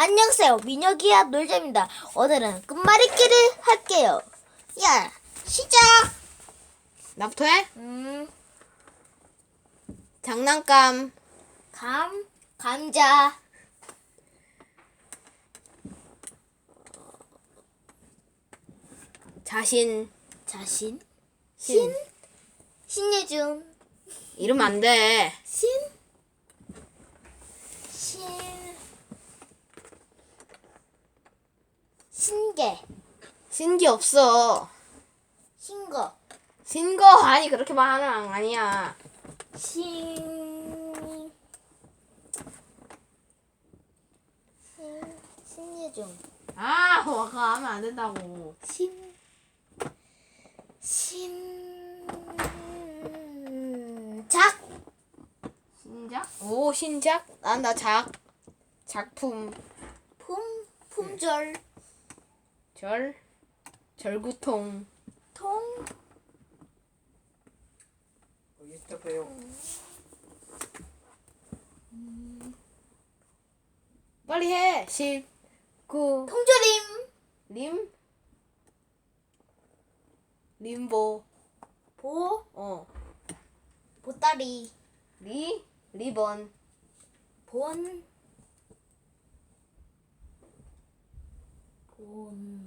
안녕하세요. 민혁이야 놀자입니다. 오늘은 끝말잇기를 할게요. 야, 시작! 나부터 해? 음, 장난감, 감, 감자, 자신, 자신, 신. 신예준, 이러면 안 돼. 신, 신, 신계, 신기 없어. 신거, 신거 아니 그렇게 말하는 거 아니야. 신, 신, 신예준. 아, 와가 하면 안 된다고. 신, 신, 작, 신작? 오, 신작? 난 나 작. 작품, 품, 품절, 절, 절구통, 통, 빨리 해. 십, 구, 통조림, 림, 림보, 보, 어, 보따리, 리, 리본, 본, 본,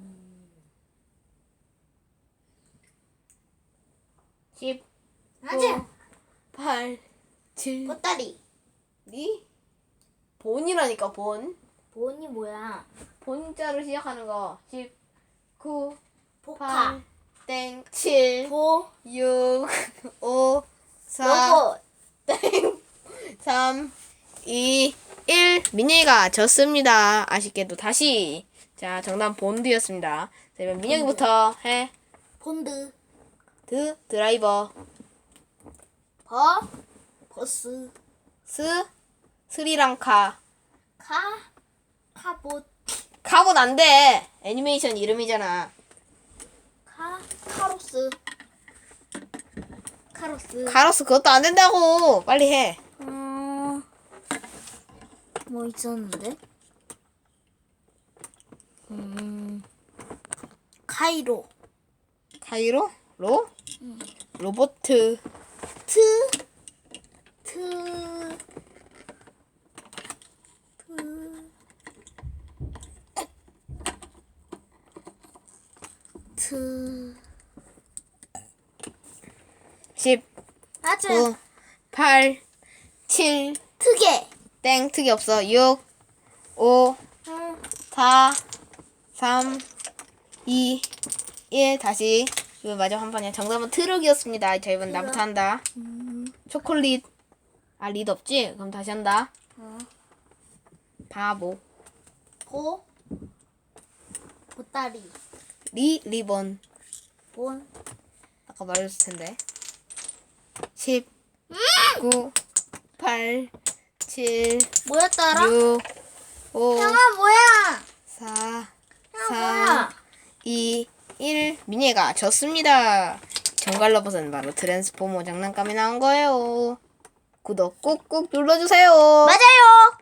십, 맞아, 팔, 칠, 보따리, 리, 본이라니까 본. 본이 뭐야? 본자로 시작하는 거. 10, 9, 보카, 8, 땡, 7, 보, 6, 5, 4, 로봇, 땡, 3, 2, 1. 민영이가 졌습니다. 아쉽게도 다시. 자, 정답 본드였습니다. 자, 그러면 민영이부터 해. 본드, 드, 드라이버. 버, 버스, 스, 스리랑카. 카, 카봇, 카본 안 돼. 애니메이션 이름이잖아. 카, 카로스, 카로스. 카로스 그것도 안 된다고. 빨리 해. 어, 뭐 있었는데? 음, 카이로, 카이로? 로? 로보트. 트, 트, 트, 트, 10, 맞아. 9, 8, 7, 트게. 땡, 특이 없어. 6, 5, 응. 4, 3, 2, 1. 다시. 이번 마지막 한 판이야. 정답은 트럭이었습니다. 자, 이번 나부터 한다. 초콜릿. 아, 리드 없지? 그럼 다시 한다. 어. 바보. 보, 보따리, 리, 리본. 본, 아까 말했을 텐데. 10, 9, 8, 7, 뭐였더라? 6, 5, 형아 뭐야? 4, 형아 3, 뭐야? 2, 1. 미니가 졌습니다. 정갈로봇은 바로 트랜스포머 장난감이 나온 거예요. 구독 꾹꾹 눌러주세요. 맞아요.